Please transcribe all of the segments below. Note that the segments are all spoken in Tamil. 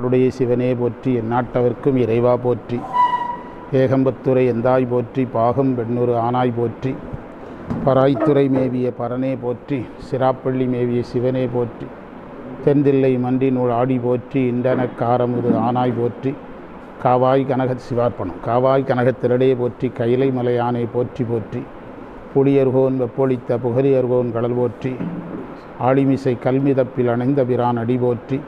அவருடைய சிவனே போற்றி எந்நாட்டவர்க்கும் இறைவா போற்றி. ஏகம்பத்துறை எந்தாய் போற்றி பாகம் பெண்ணூறு ஆனாய் போற்றி. பராய்த்துறை மேவிய பரனே போற்றி சிராப்பள்ளி மேவிய சிவனே போற்றி. தென்தில்லை மன்றினுள் ஆடி போற்றி இண்டனக்காரமுது ஆனாய் போற்றி. காவாய் கனக சிவார்ப்பணம் காவாய் கனகத்திரடே போற்றி கைலை மலையானை போற்றி போற்றி. புளியர்கோன் வெப்பொழித்த புகரியர்கோன் கடல் போற்றி. ஆளிமிசை கல்மிதப்பில் அணைந்த பிரான் அடி போற்றி.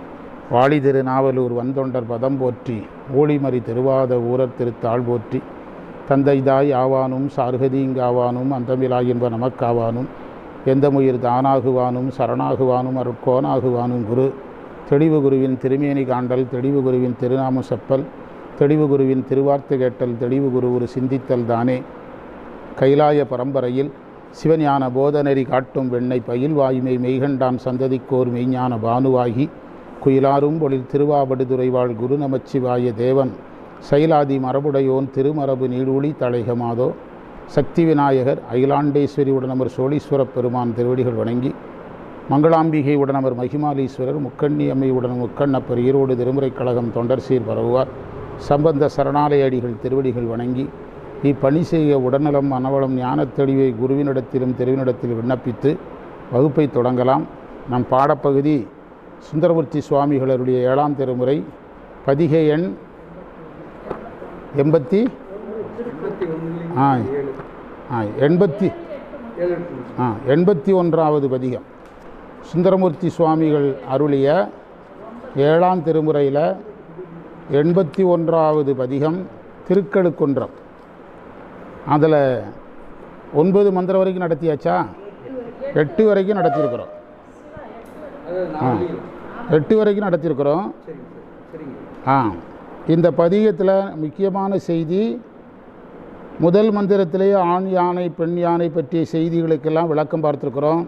வாழி திருநாவலூர் வந்தொண்டர் பதம் போற்றி ஊழிமறி திருவாத ஊரர் திருத்தாள் போற்றி தந்தைதாய் ஆவானும் சார்கதீங்காவானும் அந்தமிலா என்ப நமக்காவானும் எந்தமுயிர் தானாகுவானும் சரணாகுவானும் அருட்கோனாகுவானும் குரு. தெளிவு குருவின் திருமேனி காண்டல் தெளிவு குருவின் திருநாம செப்பல் தெளிவு குருவின் திருவார்த்தை கேட்டல் தெளிவு குரு ஒரு சிந்தித்தல் தானே. கைலாய பரம்பரையில் சிவஞான போதநெறி காட்டும் வெண்ணை பயில் வாய்மை மெய்கண்டான் சந்ததிக்கோர் மெய்ஞான பானுவாகி குயிலாரும் பொழில் திருவாவடுதுறைவாள் குரு நமச்சிவாய தேவன். சைலாதி மரபுடையோன் திருமரபு நீடூழி தலைகமாதோ. சக்தி விநாயகர் அகிலாண்டேஸ்வரி உடனமர் சோழீஸ்வரப் பெருமான் திருவடிகள் வணங்கி. மங்களாம்பிகை உடனமர் மகிமாலீஸ்வரர் முக்கண்ணி அம்மை உடன் முக்கண்ணப்பர் ஈரோடு திருமுறைக் கழகம் தொண்டர் சீர் பரவுவார். சம்பந்த சரணாலய அடிகள் திருவடிகள் வணங்கி. இப்பணி செய்ய உடல்நலம் மனவளம் ஞானத்தெளிவை குருவினிடத்திலும் தெருவினிடத்தில் விண்ணப்பித்து வகுப்பை தொடங்கலாம். நம் பாடப்பகுதி சுந்தரமூர்த்தி சுவாமிகளருடைய ஏழாம் திருமுறை பதிகை எண் எண்பத்தி ஆ ஆ எண்பத்தி ஆ எண்பத்தி ஒன்றாவது பதிகம். சுந்தரமூர்த்தி சுவாமிகள் அருளிய ஏழாம் திருமுறையில் எண்பத்தி ஒன்றாவது பதிகம் திருக்கழுக்குன்றம். அதில் ஒன்பது மந்திரம் வரைக்கும் நடத்தியாச்சா? எட்டு வரைக்கும் நடத்தியிருக்கிறோம். ஆ எட்டு வரைக்கும் நடத்தியிருக்கிறோம். ஆ இந்த பதிகத்தில் முக்கியமான செய்தி முதல் மந்திரத்திலேயே ஆண் யானை பெண் யானை பற்றிய செய்திகளுக்கெல்லாம் விளக்கம் பார்த்துருக்குறோம்.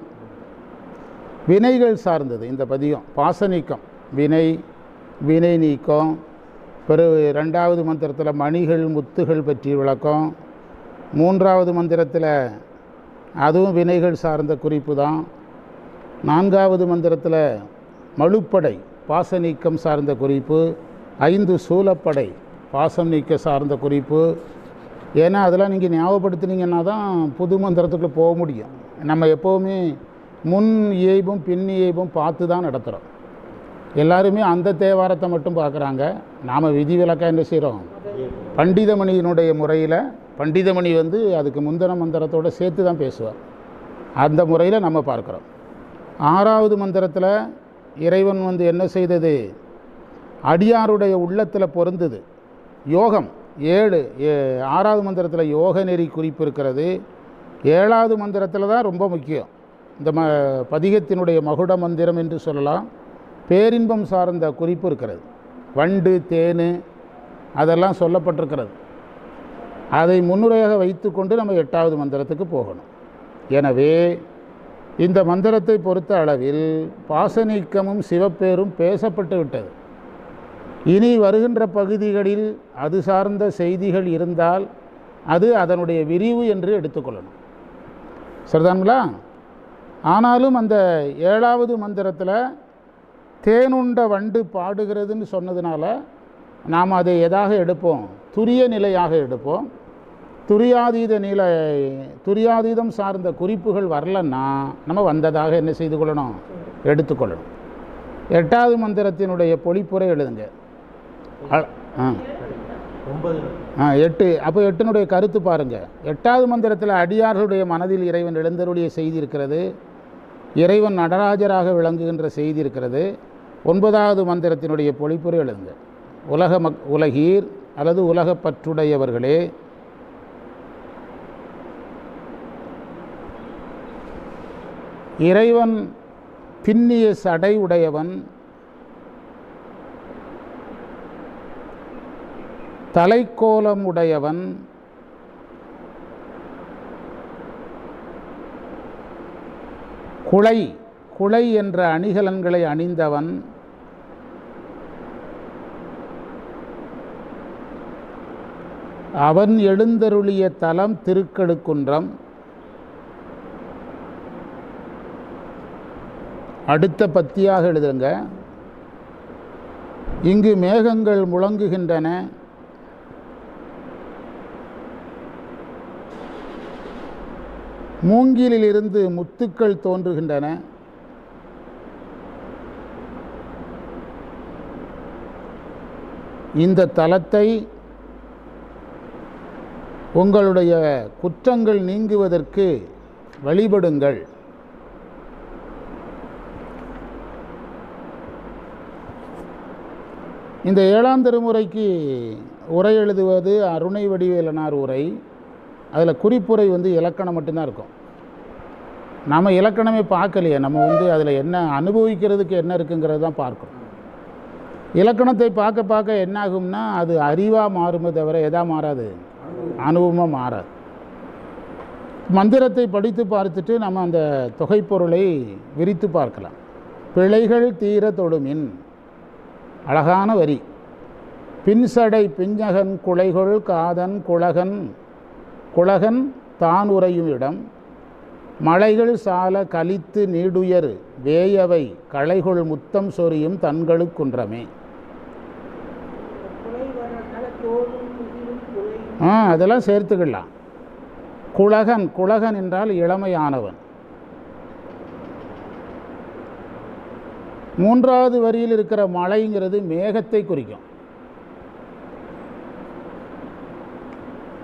வினைகள் சார்ந்தது இந்த பதிகம் பாசநீக்கம் வினை வினை நீக்கம் பிறகு ரெண்டாவது மந்திரத்தில் மணிகள் முத்துகள் பற்றிய விளக்கம் மூன்றாவது மந்திரத்தில் அதுவும் வினைகள் சார்ந்த குறிப்பு தான். நான்காவது மந்திரத்தில் மழுப்படை பாச நீக்கம் சார்ந்த குறிப்பு ஐந்து சூலப்படை பாசம் நீக்க சார்ந்த குறிப்பு. ஏன்னா அதெல்லாம் நீங்கள் ஞாபகப்படுத்துனீங்கன்னா தான் புது மந்திரத்துக்குள்ளே போக முடியும். நம்ம எப்போவுமே முன் இயைபும் பின் இயைபும் பார்த்து தான் நடத்துகிறோம் எல்லாருமே அந்த தேவாரத்தை மட்டும் பார்க்குறாங்க. நாம் விதிவிலக்காக என்ன செய்கிறோம் பண்டிதமணியினுடைய முறையில் பண்டிதமணி வந்து அதுக்கு முந்தின மந்திரத்தோடு சேர்த்து தான் பேசுவார். அந்த முறையில் நம்ம பார்க்குறோம். ஆறாவது மந்திரத்தில் இறைவன் வந்து என்ன செய்தது? அடியாருடைய உள்ளத்தில் பொருந்தது. யோகம் ஏழு ஏ- ஆறாவது மந்திரத்தில் யோக நெறி குறிப்பு இருக்கிறது. ஏழாவது மந்திரத்தில் தான் ரொம்ப முக்கியம். இந்த ம பதிகத்தினுடைய மகுட மந்திரம் என்று சொல்லலாம். பேரின்பம் சார்ந்த குறிப்பு இருக்கிறது. வண்டு தேனு அதெல்லாம் சொல்லப்பட்டிருக்கிறது. அதை முன்னுரையாக வைத்துக்கொண்டு நம்ம எட்டாவது மந்திரத்துக்கு போகணும். எனவே இந்த மந்திரத்தை பொறுத்த அளவில் பாசநீக்கமும் சிவப்பேரும் பேசப்பட்டு விட்டது. இனி வருகின்ற பகுதிகளில் அது சார்ந்த செய்திகள் இருந்தால் அது அதனுடைய விரிவு என்று எடுத்துக்கொள்ளணும். சரிதானுங்களா? ஆனாலும் அந்த ஏழாவது மந்திரத்தில் தேனுண்ட வண்டு பாடுகிறதுன்னு சொன்னதுனால நாம் அதை எதாக எடுப்போம்? துரிய நிலையாக எடுப்போம். துரியாதீத நிலை துரியாதீதம் சார்ந்த குறிப்புகள் வரலன்னா நம்ம வந்ததாக என்ன செய்து கொள்ளணும்? எடுத்துக்கொள்ளணும். எட்டாவது மந்திரத்தினுடைய பொழிப்புரை எழுதுங்க. ஆ. எட்டு. அப்போ எட்டினுடைய கருத்து பாருங்கள் எட்டாவது மந்திரத்தில் அடியார்களுடைய மனதில் இறைவன் எழுந்தருடைய செய்தி இருக்கிறது. இறைவன் நடராஜராக விளங்குகின்ற செய்தி இருக்கிறது. ஒன்பதாவது மந்திரத்தினுடைய பொழிப்புரை எழுதுங்க. உலக மக் உலகீர் அல்லது உலகப்பற்றுடையவர்களே இறைவன் பின்னிய சடை உடையவன் தலைக்கோலம் உடையவன் குளை குளை என்ற அணிகலன்களை அணிந்தவன் அவன் எழுந்தருளிய தலம் திருக்கழுக்குன்றம் அடுத்த பத்தியாக எழுதுங்க. இங்கு மேகங்கள் முழங்குகின்றன. மூங்கிலிலிருந்து முத்துக்கள் தோன்றுகின்றன. இந்த தலத்தை உங்களுடைய குற்றங்கள் நீங்குவதற்கு வழிபடுங்கள். இந்த ஏழாம் திருமுறைக்கு உரை எழுதுவது அருணை வடிவேலனார் உரை. அதில் குறிப்புரை வந்து இலக்கணம் மட்டும்தான் இருக்கும். நம்ம இலக்கணமே பார்க்கலையே நம்ம வந்து அதில் என்ன அனுபவிக்கிறதுக்கு என்ன இருக்குங்கிறது தான் பார்க்கணும் இலக்கணத்தை பார்க்க பார்க்க என்ன ஆகும்னா அது அறிவாக மாறுமே தவிர எதா மாறாது? அனுபவமாக மாறாது. மந்திரத்தை படித்து பார்த்துட்டு நம்ம அந்த தொகைப்பொருளை விரித்து பார்க்கலாம். பிழைகள் தீர தொடுமின் அழகான வரி. பின்சடை பிஞ்சகன் குலைகொள் காதன் குலகன் குலகன் தான் உறையும் இடம். மலைகள் சால கலித்து நீடுயர் வேயவை களைகொள் முத்தம் சொரியும் தன்களுக்குன்றமே ஆ அதெல்லாம் சேர்த்துக்கலாம். குலகன் குலகன் என்றால் இளமையானவன். மூன்றாவது வரியில் இருக்கிற மழைங்கிறது மேகத்தை குறிக்கும்.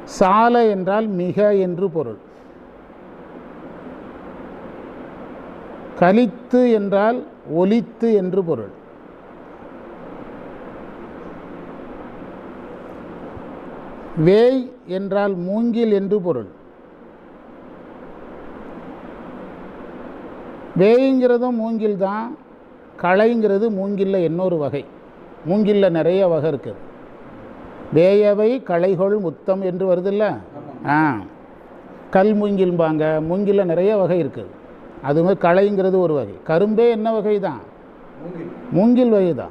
சாலை என்றால் மிக என்று பொருள். கலித்து என்றால் ஒலித்து என்று பொருள். வேய் என்றால் மூங்கில் என்று பொருள். வேய்ங்கிறதும் மூங்கில் தான் களைங்கிறது மூங்கில்ல இன்னொரு வகை. மூங்கில்ல நிறைய வகை இருக்குது. வேயவை களைகொள் முத்தம் என்று வருதுல்ல? ஆ. கல் மூங்கில்பாங்க மூங்கில்ல நிறைய வகை இருக்குது. அது மாதிரி களைங்கிறது ஒரு வகை. கரும்பே என்ன வகை தான் மூங்கில் வகை தான்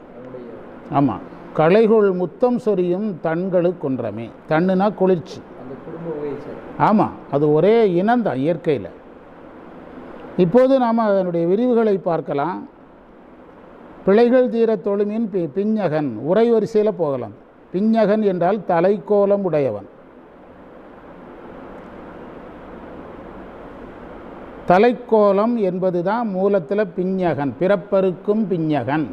ஆமாம் களைகொள் முத்தம் சொரியும் தண்களுக்கு குன்றமே தண்ணுனா குளிர்ச்சி. ஆமாம் அது ஒரே இனம்தான் இயற்கையில். இப்போது நாம் அதனுடைய விரிவுகளை பார்க்கலாம். பிழைகள் தீர தொழுமின் பி பிஞ்சகன். உரை வரிசையில் போகலாம். பிஞ்சகன் என்றால் தலைக்கோலம் உடையவன். தலைக்கோலம் என்பது தான் மூலத்தில் பிஞ்சகன். பிறப்பருக்கும் பிஞ்சகன்.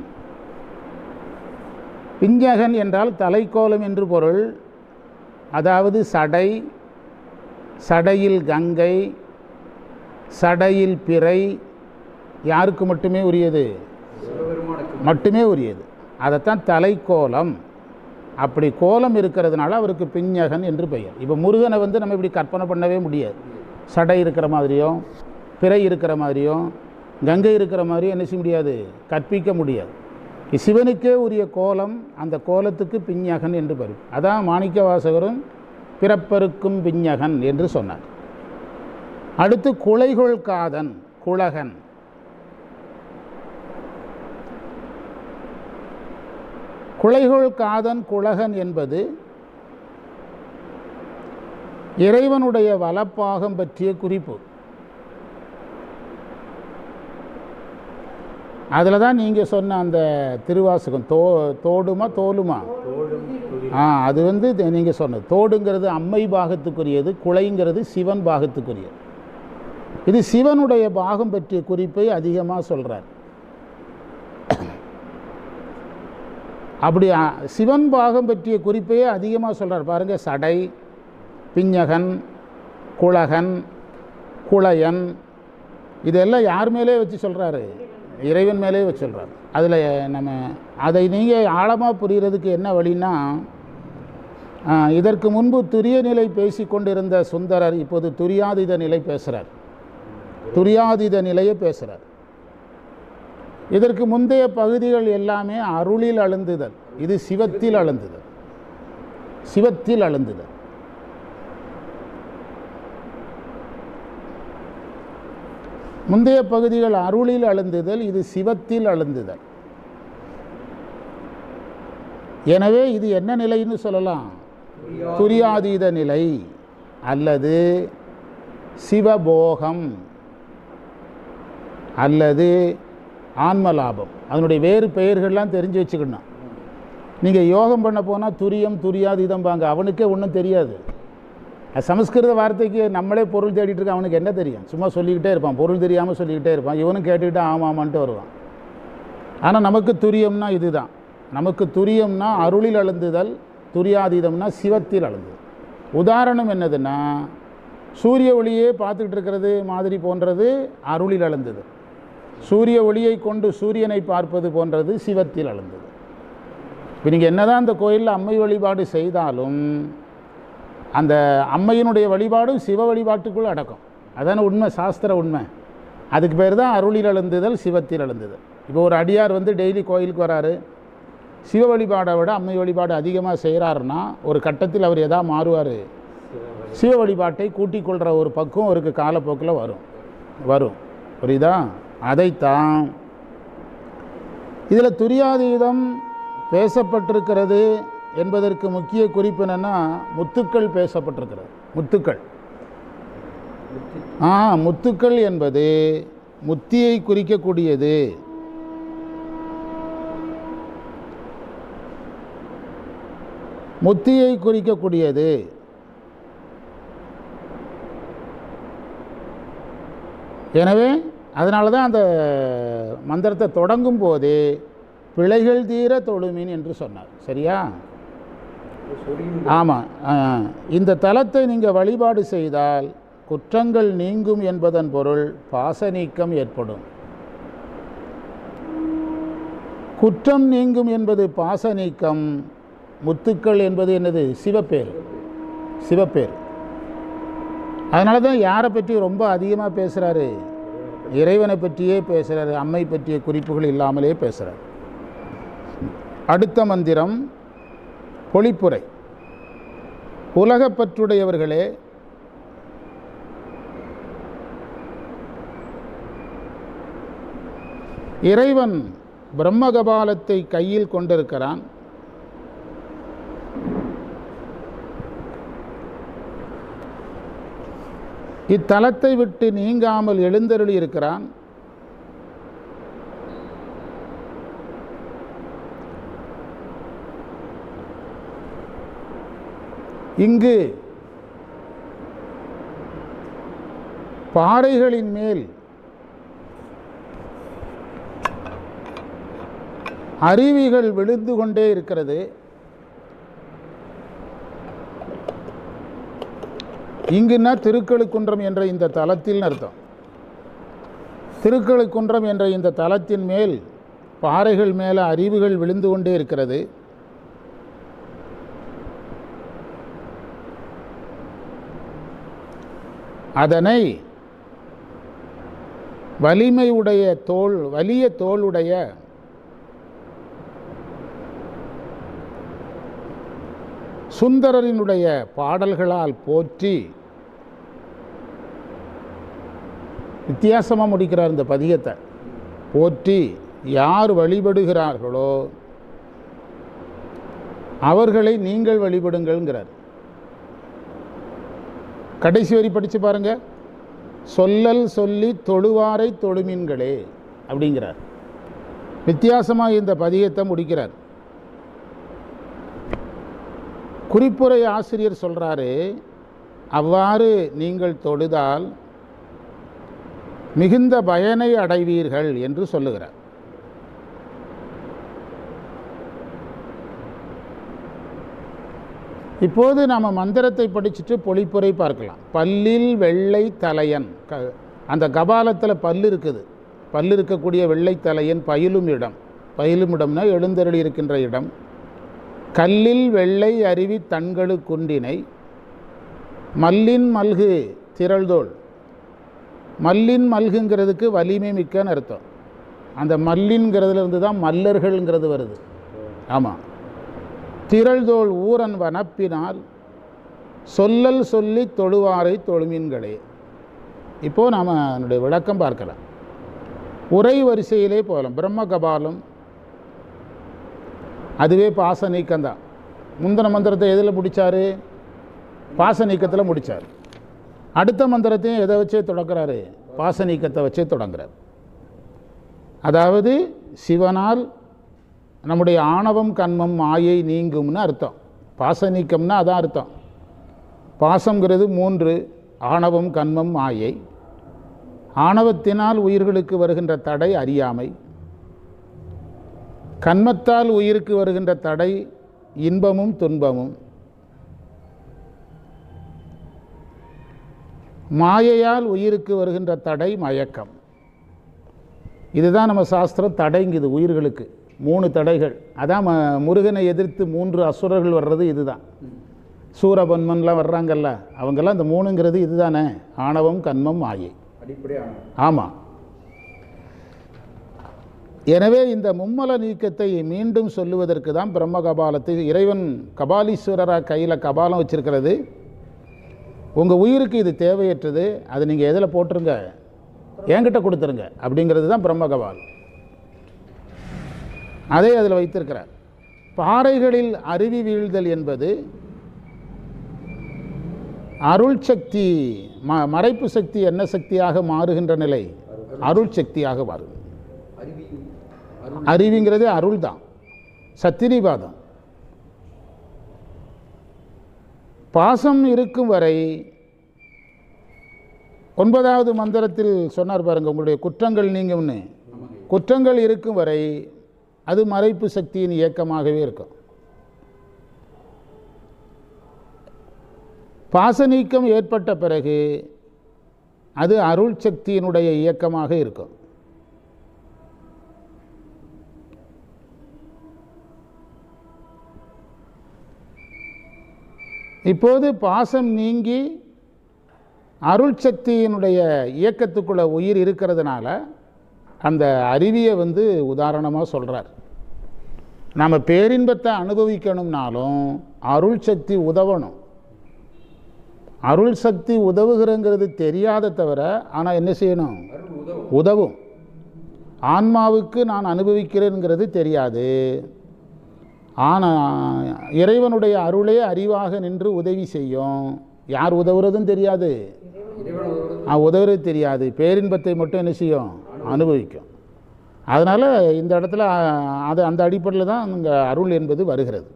பிஞ்சகன் என்றால் தலைக்கோலம் என்று பொருள். அதாவது சடை சடையில் கங்கை சடையில் பிறை யாருக்கு மட்டுமே உரியது? மட்டுமே உரியது. அதைத்தான் தலைக்கோலம். அப்படி கோலம் இருக்கிறதுனால அவருக்கு பிஞ்சகன் என்று பெயர். இப்போ முருகனை வந்து நம்ம இப்படி கற்பனை பண்ணவே முடியாது. சடை இருக்கிற மாதிரியும் பிறை இருக்கிற மாதிரியும் கங்கை இருக்கிற மாதிரியும் என்ன செய்ய முடியாது? கற்பிக்க முடியாது. சிவனுக்கே உரிய கோலம் அந்த கோலத்துக்கு பிஞ்சகன் என்று பெயர். அதான் மாணிக்க வாசகரும் பிறப்பருக்கும் பிஞ்சகன் என்று சொன்னார். அடுத்து குலைகொள் காதன் குலகன். குலைகோள் காதன் குலகன் என்பது இறைவனுடைய வலப்பாகம் பற்றிய குறிப்பு. அதில் தான் நீங்கள் சொன்ன அந்த திருவாசகம் தோ தோடுமா தோலுமா? ஆ அது வந்து நீங்கள் சொன்னது. தோடுங்கிறது அம்மை பாகத்துக்குரியது குலைங்கிறது சிவன் பாகத்துக்குரியது. இது சிவனுடைய பாகம் பற்றிய குறிப்பை அதிகமாக சொல்கிறார் அப்படி சிவன் பாகம் பற்றிய குறிப்பையே அதிகமாக சொல்கிறார் பாருங்கள் சடை பிஞ்சகன் குலகன் குளையன் இதெல்லாம் யார் மேலே வச்சு சொல்கிறாரு இறைவன் மேலே வச்சு சொல்கிறார் அதில் நம்ம அதை நீங்கள் ஆழமாக புரிகிறதுக்கு என்ன வழின்னா இதற்கு முன்பு துரிய நிலை பேசி கொண்டிருந்த சுந்தரர் இப்போது துரியாதீத நிலை பேசுகிறார் துரியாதீத நிலையை பேசுகிறார் இதற்கு முந்தைய பகுதிகள் எல்லாமே அருளில் அழுந்துதல். இது சிவத்தில் அழுந்துதல். சிவத்தில் அழுந்துதல். முந்தைய பகுதிகள் அருளில் அழுந்துதல் இது சிவத்தில் அழுந்துதல். எனவே இது என்ன நிலைன்னு சொல்லலாம். துரியாதீத நிலை அல்லது சிவபோகம் அல்லது ஆன்ம லாபம் அதனுடைய வேறு பெயர்கள்லாம் தெரிஞ்சு வச்சுக்கணும். நீங்கள் யோகம் பண்ண போனால் துரியம் துரியாது இதம்பாங்க. அவனுக்கே ஒன்றும் தெரியாது. சமஸ்கிருத வார்த்தைக்கு நம்மளே பொருள் தேடிட்டு இருக்க அவனுக்கு என்ன தெரியும்? சும்மா சொல்லிக்கிட்டே இருப்பான். பொருள் தெரியாமல் சொல்லிக்கிட்டே இருப்பான். இவனும் கேட்டுக்கிட்டு ஆமாம் ஆமான்ட்டு வருவான். ஆனால் நமக்கு துரியம்னா இதுதான். நமக்கு துரியம்னா அருளில் அழுந்துதல் துரியாதீதம்னா சிவத்தில் அழுந்துதல். உதாரணம் என்னதுன்னா சூரிய ஒளியே பார்த்துக்கிட்டு இருக்கிறது மாதிரி போன்றது அருளில் அழுந்தது. சூரிய ஒளியை கொண்டு சூரியனை பார்ப்பது போன்றது சிவத்தில் அழுந்தது. இப்போ நீங்கள் என்னதான் அந்த கோயிலில் அம்மை வழிபாடு செய்தாலும் அந்த அம்மையினுடைய வழிபாடும் சிவ வழிபாட்டுக்குள் அடக்கம். அதான உண்மை சாஸ்திர உண்மை. அதுக்கு பேர் தான் அருளில் எழுந்துதல் சிவத்தில் எழுந்துதல் இப்போ ஒரு அடியார் வந்து டெய்லி கோயிலுக்கு வராரு. சிவ வழிபாடை விட அம்மை வழிபாடு அதிகமாக செய்கிறாருன்னா ஒரு கட்டத்தில் அவர் எதா மாறுவார்? சிவ வழிபாட்டை கூட்டிக் கொள்கிற ஒரு பக்குவம் அவருக்கு காலப்போக்கில் வரும். வரும். புரியுதா? அதைத்தான் இதில் துரியாதீதம் பேசப்பட்டிருக்கிறது என்பதற்கு முக்கிய குறிப்பு என்னென்னா முத்துக்கள் பேசப்பட்டிருக்கிறது. முத்துக்கள். ஆ முத்துக்கள் என்பது முத்தியை குறிக்கக்கூடியது. முத்தியை குறிக்கக்கூடியது. எனவே அதனால தான் அந்த மந்திரத்தை தொடங்கும் போதே பிழைகள் தீர தொழுமின் என்று சொன்னார். சரியா? ஆமாம் இந்த தலத்தை நீங்கள் வழிபாடு செய்தால் குற்றங்கள் நீங்கும் என்பதன் பொருள் பாச நீக்கம் ஏற்படும். குற்றம் நீங்கும் என்பது பாச நீக்கம் முத்துக்கள் என்பது என்னது? சிவப்பேர் சிவப்பேர் அதனால தான் யாரை பற்றி ரொம்ப அதிகமாக பேசுகிறாரு இறைவனை பற்றியே பேசுகிறார் அம்மை பற்றிய குறிப்புகள் இல்லாமலே பேசுகிறார் அடுத்த மந்திரம் பொழிப்புரை. உலகப்பற்றுடையவர்களே இறைவன் பிரம்மகபாலத்தை கையில் கொண்டிருக்கிறான். இத்தலத்தை விட்டு நீங்காமல் எழுந்தருளி இருக்கிறான். இங்கு பாறைகளின் மேல் அருவிகள் விழுந்து கொண்டே இருக்கிறது. இங்குன்னா திருக்கழுக்குன்றம் என்ற இந்த தலத்தில் அர்த்தம். திருக்கழுக்குன்றம் என்ற இந்த தலத்தின் மேல் பாறைகள் மேலே அறிவுகள் விழுந்து கொண்டே இருக்கிறது. அதனை வலிமையுடைய தோல் வலிய தோளுடைய சுந்தரரினுடைய பாடல்களால் போற்றி வித்தியாசமாக முடிக்கிறார் இந்த பதிகத்தை. போற்றி யார் வழிபடுகிறார்களோ அவர்களை நீங்கள் வழிபடுங்கள்ங்கிறார். கடைசி வரி படித்து பாருங்க. சொல்லல் சொல்லி தொழுவாரை தொழுமீன்களே அப்படிங்கிறார். வித்தியாசமாக இந்த பதிகத்தை முடிக்கிறார். குறிப்புரை ஆசிரியர் சொல்கிறாரு அவ்வாறு நீங்கள் தொழுதால் மிகுந்த பயனை அடைவீர்கள் என்று சொல்லுகிறார். இப்போது நாம் மந்திரத்தை படிச்சுட்டு பொழிப்புரை பார்க்கலாம். பல்லில் வெள்ளை தலையன் க அந்த கபாலத்தில் பல் இருக்குது. பல்லு இருக்கக்கூடிய வெள்ளை தலையன் பயிலும் இடம். பயிலும் இடம்னா எழுந்தருளி இருக்கின்ற இடம். கல்லில் வெள்ளை அருவி தண்களு குண்டினை மல்லின் மல்கு திரள்தோள். மல்லின் மல்குங்கிறதுக்கு வலிமை மிக்கன்னு அர்த்தம். அந்த மல்லின்கிறதுலேருந்து தான் மல்லர்கள்ங்கிறது வருது. ஆமாம் திரள்தோள் ஊரன் வனப்பினால் சொல்லல் சொல்லி தொழுவாரை தொழுமீன்களே. இப்போது நாம் என்னுடைய விளக்கம் பார்க்கலாம். உரை வரிசையிலே போகலாம். பிரம்ம கபாலம் அதுவே பாச நீக்கம்தான். முந்தின மந்திரத்தை எதில் முடித்தார் பாச நீக்கத்தில் முடித்தார் அடுத்த மந்திரத்தையும் எதை வச்சே தொடக்கிறாரு? பாச நீக்கத்தை வச்சே தொடங்குறார். அதாவது சிவனால் நம்முடைய ஆணவம் கண்மம் மாயை நீங்கும்னு அர்த்தம். பாச நீக்கம்னா அதான் அர்த்தம். பாசங்கிறது மூன்று ஆணவம் கண்மம் மாயை. ஆணவத்தினால் உயிர்களுக்கு வருகின்ற தடை அறியாமை. கண்மத்தால் உயிருக்கு வருகின்ற தடை இன்பமும் துன்பமும். மாயையால் உயிருக்கு வருகின்ற தடை மயக்கம். இதுதான் நம்ம சாஸ்திரம் தடைங்குது உயிர்களுக்கு. மூணு தடைகள். அதான் முருகனை எதிர்த்து மூன்று அசுரர்கள் வர்றது இதுதான். சூரபன்மன்லாம் வர்றாங்கல்ல அவங்கெல்லாம் இந்த மூணுங்கிறது இதுதானே. ஆணவம் கண்மம் மாயை. ஆமாம் எனவே இந்த மும்மல நீக்கத்தை மீண்டும் சொல்லுவதற்கு தான் பிரம்ம கபாலத்தை இறைவன் கபாலீஸ்வரராக கையில் கபாலம் வச்சிருக்கிறது. உங்கள் உயிருக்கு இது தேவையற்றது. அதை நீங்கள் எதில் போட்டுருங்க? என்கிட்ட கொடுத்துருங்க. அப்படிங்கிறது தான் பிரம்ம கபால். அதை அதில் வைத்திருக்கிறார். பாறைகளில் அருவி வீழ்தல் என்பது அருள் சக்தி ம மறைப்பு சக்தி என்ன சக்தியாக மாறுகின்ற நிலை? அருள் சக்தியாக மாறும். அறிவுங்கிறதே அருள் தான் சத்திரிவாதம். பாசம் இருக்கும் வரை ஒன்பதாவது மந்திரத்தில் சொன்னார் பாருங்க உங்களுடைய குற்றங்கள் நீங்கும்னு. குற்றங்கள் இருக்கும் வரை அது மறைப்பு சக்தியின் இயக்கமாகவே இருக்கும். பாச நீக்கம் ஏற்பட்ட பிறகு அது அருள் சக்தியினுடைய இயக்கமாக இருக்கும். இப்போது பாசம் நீங்கி அருள் சக்தியினுடைய இயக்கத்துக்குள்ள உயிர் இருக்கிறதுனால அந்த அருவியை வந்து உதாரணமாக சொல்கிறார் நம்ம பேரின்பத்தை அனுபவிக்கணும்னாலும் அருள் சக்தி உதவணும். அருள் சக்தி உதவுகிறங்கிறது தெரியாத தவிர ஆனால் என்ன செய்யணும்? உதவும் உதவும். ஆன்மாவுக்கு நான் அனுபவிக்கிறேங்கிறது தெரியாது. ஆனால் இறைவனுடைய அருளே அறிவாக நின்று உதவி செய்யும். யார் உதவுறதும் தெரியாது. உதவுறது தெரியாது. பேரின்பத்தை மட்டும் என்ன செய்யும்? அனுபவிக்கும். அதனால் இந்த இடத்துல அது அந்த அடிப்படையில் தான் இங்கே அருள் என்பது வருகிறது.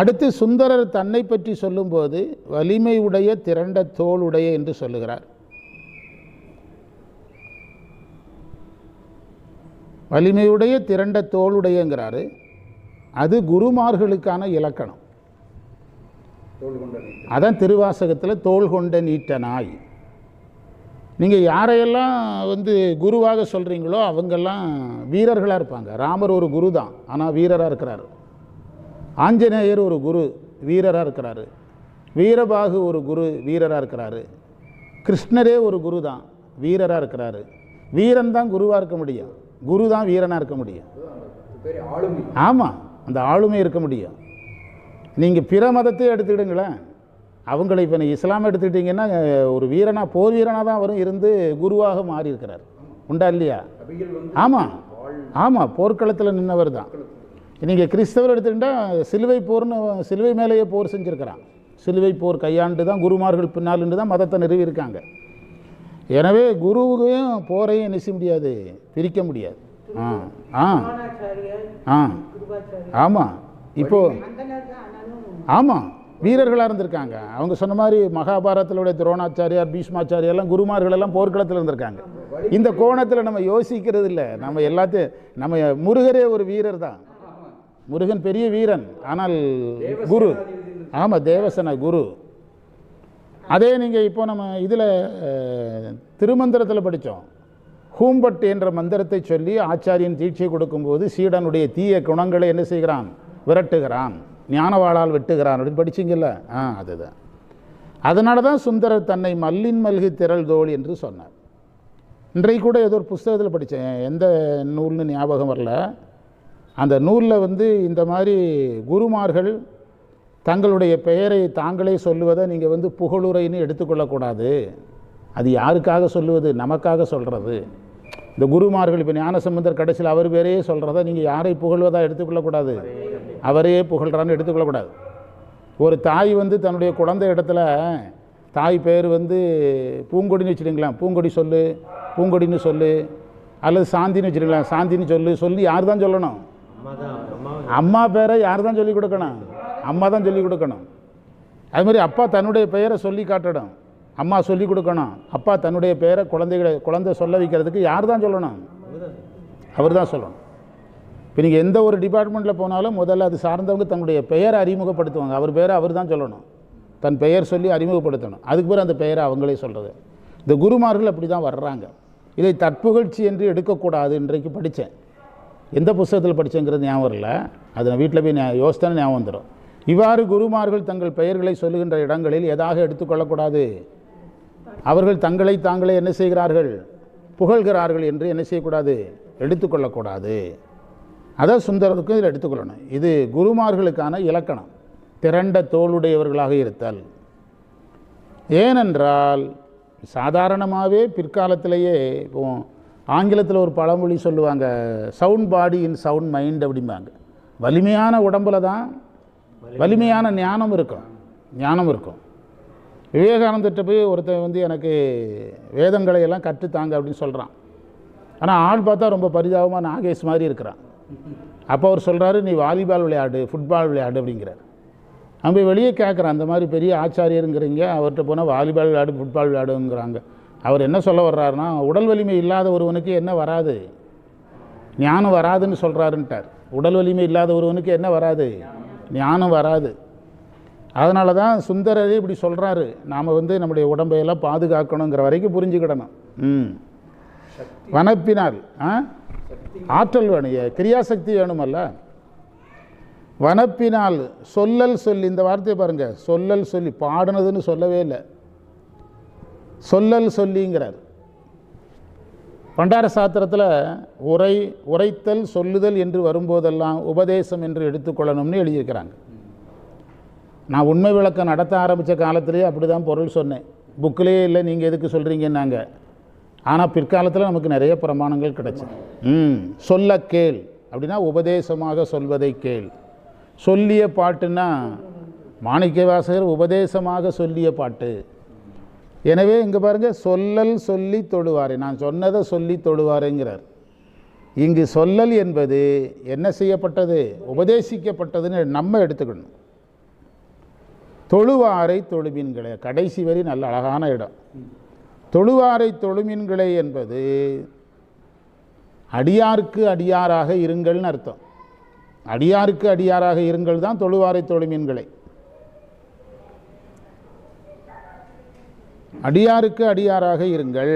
அடுத்து சுந்தரர் தன்னை பற்றி சொல்லும்போது வலிமை உடைய திரண்ட தோள் உடைய என்று சொல்லுகிறார். வலிமையுடைய திரண்ட தோளுடையங்கிறாரு அது குருமார்களுக்கான இலக்கணம். தோல் அதான் திருவாசகத்தில் தோள் கொண்ட நீட்ட நாய். நீங்கள் யாரையெல்லாம் வந்து குருவாக சொல்கிறீங்களோ அவங்கெல்லாம் வீரர்களாக இருப்பாங்க. ராமர் ஒரு குரு தான் ஆனால் வீரராக இருக்கிறாரு. ஆஞ்சநேயர் ஒரு குரு வீரராக இருக்கிறாரு. வீரபாகு ஒரு குரு வீரராக இருக்கிறாரு. கிருஷ்ணரே ஒரு குரு தான் வீரராக இருக்கிறாரு. வீரன் தான் குருவாக இருக்க முடியும். குரு தான் வீரனாக இருக்க முடியும். ஆமாம் அந்த ஆளுமை இருக்க முடியும். நீங்கள் பிற மதத்தை எடுத்துக்கிடுங்களேன். அவங்களை இப்போ இஸ்லாம் எடுத்துக்கிட்டிங்கன்னா ஒரு வீரனா போர் வீரனாக தான் அவரும் இருந்து குருவாக மாறி இருக்கிறார் உண்டா இல்லையா? ஆமாம் ஆமாம் போர்க்களத்தில் நின்னவர் தான். நீங்கள் கிறிஸ்தவர் எடுத்துக்கிட்டா சிலுவை போர்னு சிலுவை மேலேயே போர் செஞ்சுருக்கிறான். சிலுவை போர் கையாண்டு தான் குருமார்கள் பின்னாலுண்டு தான் மதத்தை நிறுவியிருக்காங்க. எனவே குருவையும் போரையும் செய்ய முடியாது பிரிக்க முடியாது. ஆ ஆ ஆ. ஆமாம் இப்போது ஆமாம் வீரர்களாக இருந்திருக்காங்க. அவங்க சொன்ன மாதிரி மகாபாரதத்திலுடைய துரோணாச்சாரியார் பீஷ்மாச்சாரியார் எல்லாம் குருமார்கள் எல்லாம் போர்க்களத்தில் இருந்திருக்காங்க. இந்த கோணத்தில் நம்ம யோசிக்கிறது இல்லை. நம்ம எல்லாத்தையும் நம்ம முருகரே ஒரு வீரர் தான். முருகன் பெரிய வீரன். ஆனால் குரு ஆமாம் தேவசன குரு. அதே நீங்கள் இப்போ நம்ம இதில் திருமந்திரத்தில் படித்தோம் கூம்பட்டு என்ற மந்திரத்தை சொல்லி ஆச்சாரியன் தீட்சை கொடுக்கும்போது சீடனுடைய தீய குணங்களை என்ன செய்கிறான்? விரட்டுகிறான். ஞானவாளால் வெட்டுகிறான். அப்படின்னு படிச்சிங்கல்ல? ஆ அதுதான். அதனால தான் சுந்தரர் தன்னை மல்லின் மல்கு திரள் தோல் என்று சொன்னார். இன்றைக்கு கூட ஏதோ ஒரு புஸ்தகத்தில் படித்தேன் எந்த நூல்னு ஞாபகம் வரல. அந்த நூலில் வந்து இந்த மாதிரி குருமார்கள் தங்களுடைய பெயரை தாங்களே சொல்லுவதை நீங்கள் வந்து புகழுரைன்னு எடுத்துக்கொள்ளக்கூடாது. அது யாருக்காக சொல்லுவது? நமக்காக சொல்கிறது இந்த குருமார்கள் இப்போ ஞானசம்பந்தர் கடைசியில் அவர் பேரையே சொல்கிறத நீங்கள் யாரை புகழ்வதாக எடுத்துக்கொள்ளக்கூடாது? அவரே புகழ்கிறான்னு எடுத்துக்கொள்ளக்கூடாது. ஒரு தாய் வந்து தன்னுடைய குழந்தை இடத்துல தாய் பேர் வந்து பூங்கொடின்னு வச்சுருங்களேன் பூங்கொடி சொல்லு பூங்கொடின்னு சொல்லு அல்லது சாந்தின்னு வச்சுருங்களேன் சாந்தின்னு சொல்லு சொல்லி யார் தான் சொல்லணும்? அம்மா அம்மா பேரை யார் தான் சொல்லிக் கொடுக்கணும்? அம்மா தான் சொல்லிக் கொடுக்கணும். அது மாதிரி அப்பா தன்னுடைய பெயரை சொல்லி காட்டணும். அம்மா சொல்லிக் கொடுக்கணும். அப்பா தன்னுடைய பெயரை குழந்தைகளை குழந்தை சொல்ல வைக்கிறதுக்கு யார் தான் சொல்லணும்? அவர் தான் சொல்லணும். இப்போ நீங்கள் எந்த ஒரு டிபார்ட்மெண்ட்டில் போனாலும் முதல்ல அது சார்ந்தவங்க தன்னுடைய பெயரை அறிமுகப்படுத்துவாங்க. அவர் பேரை அவர் தான் சொல்லணும். தன் பெயர் சொல்லி அறிமுகப்படுத்தணும். அதுக்கு பிறகு அந்த பெயரை அவங்களே சொல்கிறது இந்த குருமார்கள் அப்படி தான் வர்றாங்க. இதை தற்புகழ்ச்சி என்று எடுக்கக்கூடாது இன்றைக்கு படித்தேன். எந்த புஸ்தகத்தில் படித்தேங்கிறது ஞாபகம் இல்லை அது நான் வீட்டில் போய் யோசித்தானே ஞாபகம் வந்துடும் இவ்வாறு குருமார்கள் தங்கள் பெயர்களை சொல்லுகின்ற இடங்களில் எதாக எடுத்துக்கொள்ளக்கூடாது? அவர்கள் தங்களை தாங்களே என்ன செய்கிறார்கள்? புகழ்கிறார்கள் என்று என்ன செய்யக்கூடாது? எடுத்துக்கொள்ளக்கூடாது. அதை சுந்தரருக்கும் இதில் எடுத்துக்கொள்ளணும். இது குருமார்களுக்கான இலக்கணம். திரண்ட தோளுடையவர்களாக இருத்தல். ஏனென்றால் சாதாரணமாகவே பிற்காலத்திலேயே இப்போ ஆங்கிலத்தில் ஒரு பழமொழி சொல்லுவாங்க sound body in sound mind அப்படிம்பாங்க. வலிமையான உடம்புல தான் வலிமையான ஞானம் இருக்கும். ஞானம் இருக்கும். விவேகானந்தர்கிட்ட போய் ஒருத்தன் வந்து எனக்கு வேதங்களை எல்லாம் கற்றுத்தாங்க அப்படின்னு சொல்கிறான் ஆனால் ஆள் பார்த்தா ரொம்ப பரிதாபமாக நாகேஷ் மாதிரி இருக்கிறான். அப்போ அவர் சொல்கிறாரு நீ வாலிபால் விளையாடு ஃபுட்பால் விளையாடு அப்படிங்கிறார். அவன் போய் வெளியே கேட்குறான் அந்த மாதிரி பெரிய ஆச்சாரியருங்கிறீங்க அவர்கிட்ட போனால் வாலிபால் விளையாடு ஃபுட்பால் விளையாடுங்கிறாங்க. அவர் என்ன சொல்ல வர்றாருன்னா உடல் வலிமை இல்லாத ஒருவனுக்கு என்ன வராது? ஞானம் வராதுன்னு சொல்கிறாருன்ட்டார் உடல் வலிமை இல்லாத ஒருவனுக்கு என்ன வராது? ஞானம் வராது. அதனால தான் சுந்தரரே இப்படி சொல்கிறாரு நாம் வந்து நம்முடைய உடம்பையெல்லாம் பாதுகாக்கணுங்கிற வரைக்கும் புரிஞ்சுக்கிடணும். ம். வனப்பினால் ஆ? ஆற்றல் வேணும். கிரியாசக்தி வேணுமல்ல? வனப்பினால் சொல்லல் சொல்லி இந்த வார்த்தையை பாருங்க. சொல்லல் சொல்லி பாடுனதுன்னு சொல்லவே இல்லை. சொல்லல் சொல்லிங்கிறார். பண்டார சாத்திரத்தில் உரை உரைத்தல் சொல்லுதல் என்று வரும்போதெல்லாம் உபதேசம் என்று எடுத்துக்கொள்ளணும்னு எழுதியிருக்கிறாங்க. நான் உண்மை விளக்கம் நடத்த ஆரம்பித்த காலத்திலேயே அப்படி தான் பொருள் சொன்னேன். புக்கிலேயே இல்லை நீங்கள் எதுக்கு சொல்கிறீங்கன்னாங்க ஆனால் பிற்காலத்தில் நமக்கு நிறைய பிரமாணங்கள் கிடைச்சி. ம் சொல்ல கேள். அப்படின்னா உபதேசமாக சொல்வதை கேள். சொல்லிய பாட்டுன்னா மாணிக்க வாசகர் உபதேசமாக சொல்லிய பாட்டு. எனவே இங்கே பாருங்க சொல்லல் சொல்லி தொழுவாரே நான் சொன்னதை சொல்லி தொழுவாரேங்கிறார் இங்கு சொல்லல் என்பது என்ன செய்யப்பட்டது? உபதேசிக்கப்பட்டதுன்னு நம்ம எடுத்துக்கணும். தொழுவாரை தொழுமீன்களே. கடைசி வரி நல்ல அழகான இடம். தொழுவாரை தொழுமீன்களே என்பது அடியாருக்கு அடியாராக இருங்கள்னு அர்த்தம். அடியாருக்கு அடியாராக இருங்கள் தான் தொழுவாரை தொழுமீன்களை. அடியாருக்கு அடியாராக இருங்கள்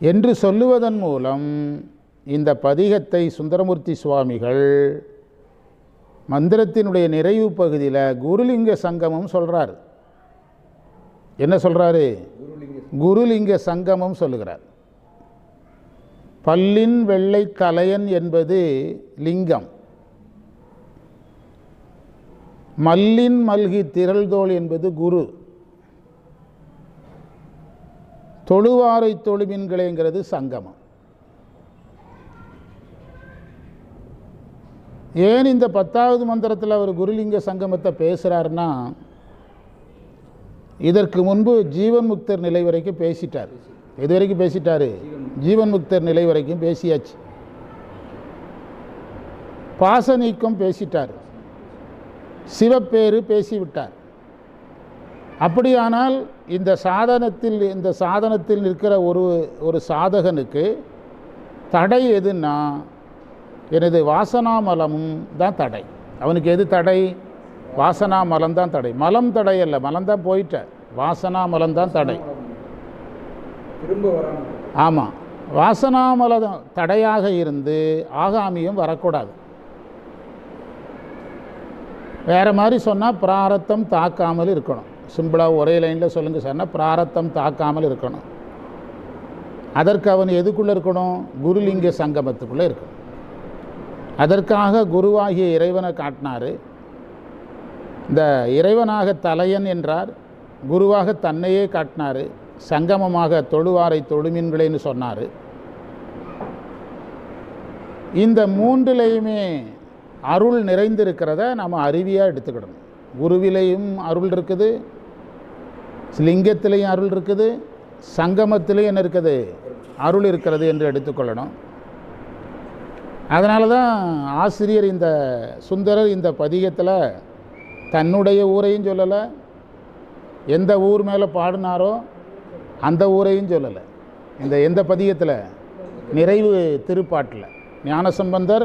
என்று சொல்லுவதன் மூலம் இந்த பதிகத்தை சுந்தரமூர்த்தி சுவாமிகள் மந்திரத்தினுடைய நிறைவு பகுதியில் குருலிங்க சங்கமம் சொல்கிறார் என்ன சொல்கிறாரு குருலிங்க சங்கமம் சொல்லுகிறார். பல்லின் வெள்ளை கலையன் என்பது லிங்கம். மல்லின் மல்கி திரள்தோல் என்பது குரு. தொழுவாரை தொழுமின்களேங்கிறது சங்கமம். ஏன் இந்த பத்தாவது மந்திரத்தில் அவர் குருலிங்க சங்கமத்தை பேசுகிறாருன்னா இதற்கு முன்பு ஜீவன் முக்தர் நிலை வரைக்கும் பேசிட்டார். எது வரைக்கும் பேசிட்டாரு? ஜீவன் முக்தர் நிலை வரைக்கும் பேசியாச்சு. பாச நீக்கம் பேசிட்டார். சிவப்பேறு பேசிவிட்டார். அப்படியானால் இந்த சாதனத்தில் இந்த சாதனத்தில் நிற்கிற ஒரு ஒரு சாதகனுக்கு தடை எதுன்னா எனது வாசனா மலமும் தான் தடை. அவனுக்கு எது தடை? வாசனா மலம் தான் தடை. மலம் தடை அல்ல. மலம் தான் போயிட்ட வாசனா மலம் தான் தடை. ஆமாம் வாசனாமல தடையாக இருந்து ஆகாமியும் வரக்கூடாது. வேறு மாதிரி சொன்னால் பிராரத்தம் தாக்காமல் இருக்கணும். சிம்பிளாக ஒரே லைனில் சொல்லுங்கள் சொன்னால் பிராரத்தம் தாக்காமல் இருக்கணும். அதற்கு அவன் எதுக்குள்ளே இருக்கணும்? குருலிங்க சங்கமத்துக்குள்ளே இருக்கணும். அதற்காக குருவாகிய இறைவனை காட்டினார். இந்த இறைவனாக தலையன் என்றார். குருவாக தன்னையே காட்டினார். சங்கமமாக தொழுவாரை தொழுமீன்களேன்னு சொன்னார். இந்த மூன்றிலையுமே அருள் நிறைந்திருக்கிறத நம்ம அருவியாக எடுத்துக்கிடணும். குருவிலையும் அருள் இருக்குது. லிங்கத்திலையும் அருள் இருக்குது. சங்கமத்திலையும் என்ன இருக்குது? அருள் இருக்கிறது என்று எடுத்துக்கொள்ளணும். அதனால தான் ஆசிரியர் இந்த சுந்தரர் இந்த பதிகத்தில் தன்னுடைய ஊரையும் சொல்லலை எந்த ஊர் மேலே பாடினாரோ அந்த ஊரையும் சொல்லலை. இந்த எந்த பதிகத்தில்? நிறைவு திருப்பாட்டில். ஞானசம்பந்தர்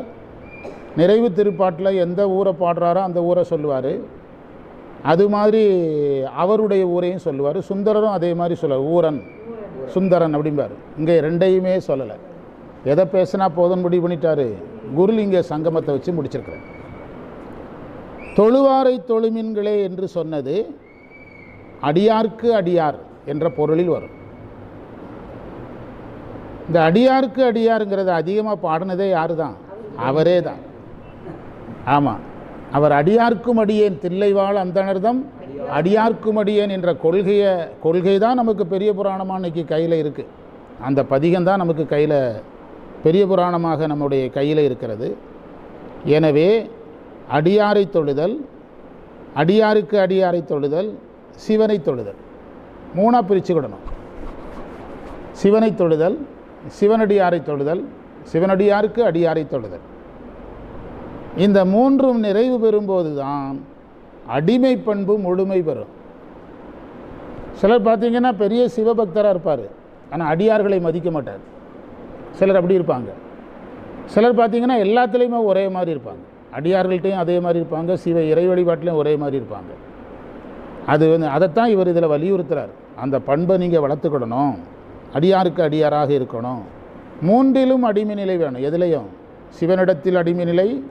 நிறைவு திருப்பாட்டில் எந்த ஊரை பாடுறாரோ அந்த ஊரை சொல்லுவார். அது மாதிரி அவருடைய ஊரையும் சொல்லுவார். சுந்தரரும் அதே மாதிரி சொல்லுவார். ஊரன். சுந்தரன் அப்படிம்பார். இங்கே ரெண்டையுமே சொல்லலை. எதை பேசினா போதும் முடிவு பண்ணிட்டாரு? குருலிங்க சங்கமத்தை வச்சு முடிச்சிருக்கிறேன் தொழுவாரை தொழுமின்களே என்று சொன்னது அடியார்க்கு அடியார் என்ற பொருளில் வரும். இந்த அடியார்க்கு அடியாருங்கிறத அதிகமாக பாடினதே யார் தான் அவரே தான் ஆமாம் அவர் அடியார்க்கும் அடியேன் தில்லைவாழ் அந்தனர்தம் அடியார்க்கும் அடியேன் என்ற கொள்கையை கொள்கை தான் நமக்கு பெரிய புராணமாக இன்றைக்கி கையில் இருக்குது அந்த பதிகம் தான் நமக்கு கையில் பெரிய புராணமாக நம்முடைய கையில் இருக்கிறது. எனவே அடியாரை தொழுதல் அடியாருக்கு அடியாரை தொழுதல் சிவனை தொழுதல். மூணாக பிரிச்சுக்கிடணும். சிவனை தொழுதல் சிவனடியாரை தொழுதல் சிவனடியாருக்கு அடியாரை தொழுதல். இந்த மூன்றும் நிறைவு பெறும்போது தான் அடிமை பண்பு முழுமை பெறும். சிலர் பார்த்தீங்கன்னா பெரிய சிவபக்தராக இருப்பார். ஆனால் அடியார்களை மதிக்க மாட்டார். சிலர் அப்படி இருப்பாங்க. சிலர் பார்த்தீங்கன்னா எல்லாத்துலேயுமே ஒரே மாதிரி இருப்பாங்க. அடியார்கள்ட்டையும் அதே மாதிரி இருப்பாங்க. சிவ இறை வழிபாட்டிலையும் ஒரே மாதிரி இருப்பாங்க. அது வந்து அதைத்தான் இவர் இதில் வலியுறுத்துகிறார் அந்த பண்பை நீங்கள் வளர்த்துக்கிடணும். அடியாருக்கு அடியாராக இருக்கணும். மூன்றிலும் அடிமை நிலை வேணும். எதுலேயும்? சிவனிடத்தில் அடிமை நிலை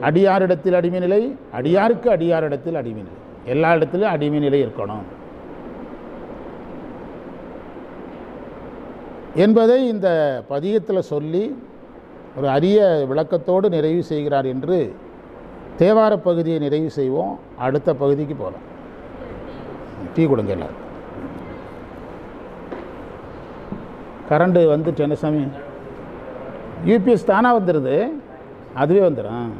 அடியாரிடத்தில் அடிமை நிலை அடியாருக்கு அடியாரிடத்தில் அடிமை நிலை. எல்லா இடத்துலையும் அடிமை நிலை இருக்கணும். என்பதை இந்த பதியத்தில் சொல்லி ஒரு அரிய விளக்கத்தோடு நிறைவு செய்கிறார் என்று தேவார பகுதியை நிறைவு செய்வோம். அடுத்த பகுதிக்கு போகலாம். டீ கொடுங்க எல்லாரும் கரண்டு வந்துட்டு என்ன சாமி? யூபிஎஸ் தானாக வந்துடுது அதுவே வந்துடும்